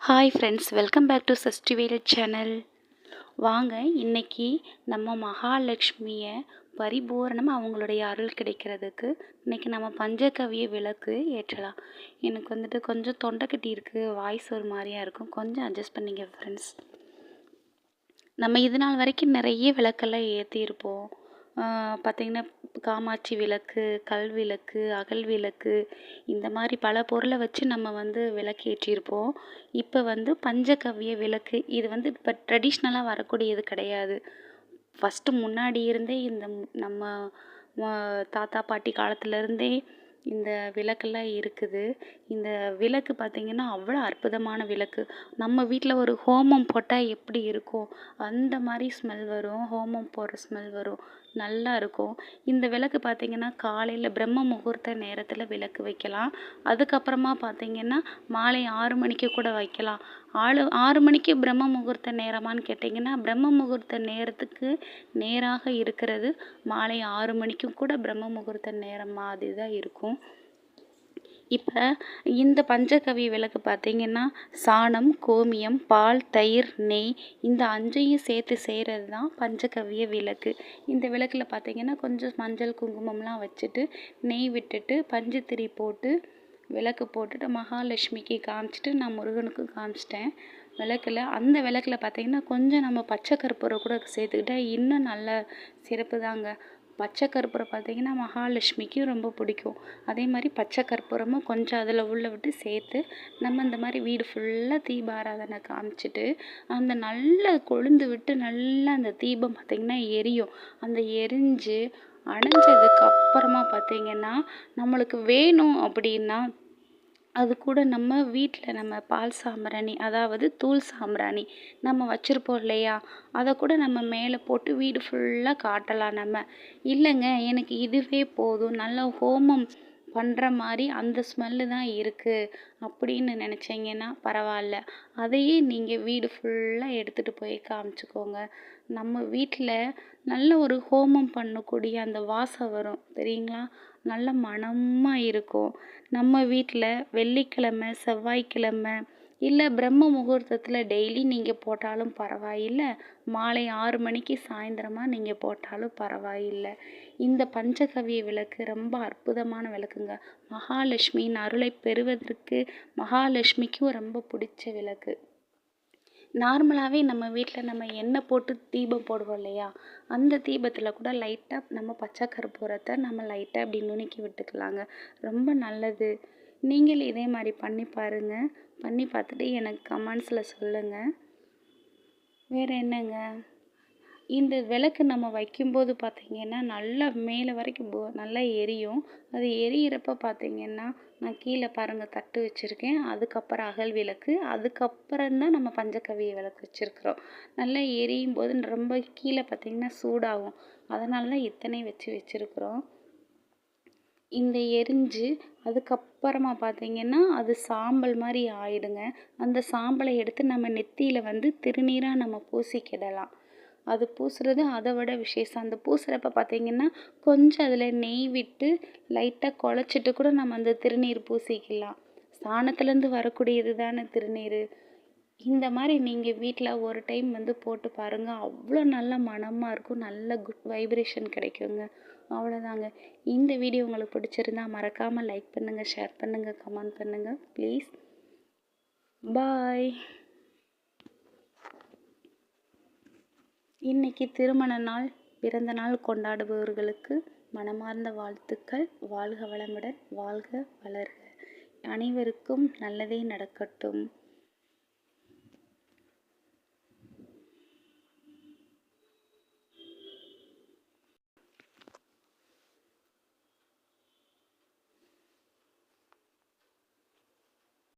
Hi friends welcome back to சஸ்டிவேல் channel வாங்க இன்னைக்கு நம்ம மகாலட்சுமியை பரிபூரணம் அவங்களுடைய அருள் கிடைக்கிறதுக்கு இன்றைக்கி நம்ம பஞ்சகவிய விளக்கு ஏற்றலாம். எனக்கு வந்துட்டு கொஞ்சம் தொண்டைக்கட்டி இருக்குது வாய்ஸ் ஒரு மாதிரியா இருக்கும். கொஞ்சம் அட்ஜஸ்ட் பண்ணிங்க ஃப்ரெண்ட்ஸ் நம்ம இது நாள் வரைக்கும் நிறைய விளக்கெல்லாம் ஏற்றியிருப்போம் பார்த்திங்கன்னா காமாட்சி விளக்கு கல் விளக்கு அகல் விளக்கு இந்த மாதிரி பல பொருளை வச்சு நம்ம வந்து விளக்கேற்றிருப்போம். இப்போ வந்து பஞ்சகவ்ய விளக்கு இது வந்து இப்போ ட்ரெடிஷ்னலாக வரக்கூடியது கிடையாது. ஃபஸ்ட்டு முன்னாடி இருந்தே இந்த நம்ம தாத்தா பாட்டி காலத்துலேருந்தே இந்த விளக்கெல்லாம் இருக்குது. இந்த விளக்கு பார்த்திங்கன்னா அவ்வளோ அற்புதமான விளக்கு. நம்ம வீட்டில் ஒரு ஹோமம் போட்டால் எப்படி இருக்கும்? அந்த மாதிரி ஸ்மெல் வரும். ஹோமம் போடுற ஸ்மெல் வரும். நல்லா இருக்கும். இந்த விளக்கு பார்த்திங்கன்னா காலையில் பிரம்ம முகூர்த்த நேரத்தில் விளக்கு வைக்கலாம். அதுக்கப்புறமா பார்த்திங்கன்னா மாலை ஆறு மணிக்கு கூட வைக்கலாம். ஆளு ஆறு மணிக்கு பிரம்ம முகூர்த்த நேரமான்னு கேட்டிங்கன்னா பிரம்ம முகூர்த்த நேரத்துக்கு நேராக இருக்கிறது மாலை ஆறு மணிக்கும் கூட பிரம்ம முகூர்த்த நேரம் மாதிரி தான் இருக்கும். இப்போ இந்த பஞ்சகவி விளக்கு பார்த்திங்கன்னா சாணம் கோமியம் பால் தயிர் நெய் இந்த அஞ்சையும் சேர்த்து செய்கிறது தான் பஞ்சகவிய விளக்கு. இந்த விளக்கில் பார்த்திங்கன்னா கொஞ்சம் மஞ்சள் குங்குமம்லாம் வச்சுட்டு நெய் விட்டுட்டு பஞ்சுத்திரி போட்டு விளக்கு போட்டுட்டு மகாலட்சுமிக்கு காமிச்சிட்டு நான் முருகனுக்கு காமிச்சிட்டேன். விளக்கில் அந்த விளக்கில் பார்த்திங்கன்னா கொஞ்சம் நம்ம பச்சை கற்பூரம் கூட சேர்த்துக்கிட்டா இன்னும் நல்ல சிறப்பு தாங்க பச்சை கற்பூரம் பார்த்திங்கன்னா மகாலட்சுமிக்கு ரொம்ப பிடிக்கும். அதே மாதிரி பச்சை கற்பூரமும் கொஞ்சம் அதில் உள்ள விட்டு சேர்த்து நம்ம இந்த மாதிரி வீடு ஃபுல்லாக தீபாராதனை காமிச்சிட்டு அந்த நல்லா கொழுந்து விட்டு நல்லா அந்த தீபம் பார்த்திங்கன்னா எரியும். அந்த எரிஞ்சு அணைஞ்சதுக்கு அப்புறமா பார்த்திங்கன்னா நம்மளுக்கு வேணும் அப்படின்னா அது கூட நம்ம வீட்டில் நம்ம பால் சாம்பிராணி அதாவது தூள் சாம்பிராணி நம்ம வச்சுருப்போம் இல்லையா? அதை கூட நம்ம மேலே போட்டு வீடு ஃபுல்லாக காட்டலாம் நம்ம. இல்லைங்க எனக்கு இதுவே போதும். நல்ல ஹோமம் பண்ணுற மாதிரி அந்த ஸ்மெல்லு தான் இருக்குது அப்படின்னு நினச்சிங்கன்னா பரவாயில்ல. அதையே நீங்கள் வீடு ஃபுல்லாக எடுத்துகிட்டு போய் காமிச்சிக்கோங்க. நம்ம வீட்டில் நல்ல ஒரு ஹோமம் பண்ணக்கூடிய அந்த வாசம் வரும் தெரியுங்களா? நல்ல மனமாக இருக்கும். நம்ம வீட்டில் வெள்ளிக்கிழமை செவ்வாய்க்கிழமை இல்லை பிரம்ம முகூர்த்தத்தில் டெய்லி நீங்கள் போட்டாலும் பரவாயில்லை. மாலை ஆறு மணிக்கு சாயந்தரமாக நீங்கள் போட்டாலும் பரவாயில்லை. இந்த பஞ்சகவிய விளக்கு ரொம்ப அற்புதமான விளக்குங்க. மகாலட்சுமியின் அருளை பெறுவதற்கு மகாலட்சுமிக்கும் ரொம்ப பிடிச்ச விளக்கு. நார்மலாகவே நம்ம வீட்டில் நம்ம எண்ணெய் போட்டு தீபம் போடுவோம் இல்லையா? அந்த தீபத்தில் கூட லைட்டாக நம்ம பச்சை கற்பூரத்தை நம்ம லைட்டாக அப்படி நுணுக்கி விட்டுக்கலாங்க. ரொம்ப நல்லது. நீங்கள் இதே மாதிரி பண்ணி பாருங்கள் பண்ணி பார்த்துட்டு எனக்கு கமெண்ட்ஸில் சொல்லுங்கள் வேறு என்னங்க? இந்த விளக்கு நம்ம வைக்கும்போது பார்த்திங்கன்னா நல்லா மேலே வரைக்கும் போ நல்லா எரியும். அது எரியிறப்ப பார்த்திங்கன்னா நான் கீழே பாருங்கள் தட்டு வச்சுருக்கேன். அதுக்கப்புறம் அகல் விளக்கு. அதுக்கப்புறம் தான் நம்ம பஞ்சகவிய விளக்கு வச்சுருக்குறோம். நல்லா எரியும் போது ரொம்ப கீழே பார்த்திங்கன்னா சூடாகும். அதனால தான் இத்தனை வச்சு வச்சுருக்குறோம். இந்த எரிஞ்சு அதுக்கப்புறமா பார்த்திங்கன்னா அது சாம்பல் மாதிரி ஆயிடுங்க. அந்த சாம்பலை எடுத்து நம்ம நெத்தியில் வந்து திருநீராக நம்ம பூசிக்கிடலாம். அது பூசுறது அதை விட விசேஷம். அந்த பூசுகிறப்ப பார்த்திங்கன்னா கொஞ்சம் அதில் நெய் விட்டு லைட்டாக குழச்சிட்டு கூட நம்ம அந்த திருநீர் பூசிக்கலாம். சாணத்துலேருந்து வரக்கூடியது தானே திருநீர். இந்த மாதிரி நீங்கள் வீட்டில் ஒரு டைம் வந்து போட்டு பாருங்கள் அவ்வளோ நல்ல மனமாக இருக்கும். நல்ல குட் வைப்ரேஷன் கிடைக்குங்க. அவ்வளோதாங்க இந்த வீடியோ உங்களுக்கு பிடிச்சிருந்தா மறக்காமல் லைக் பண்ணுங்கள் ஷேர் பண்ணுங்கள் கமெண்ட் பண்ணுங்கள் ப்ளீஸ் பாய் இன்னைக்கு திருமண நாள் பிறந்த நாள் கொண்டாடுபவர்களுக்கு மனமார்ந்த வாழ்த்துக்கள். வாழ்க வளமுடன் வாழ்க வளர்க. அனைவருக்கும் நல்லதே நடக்கட்டும்.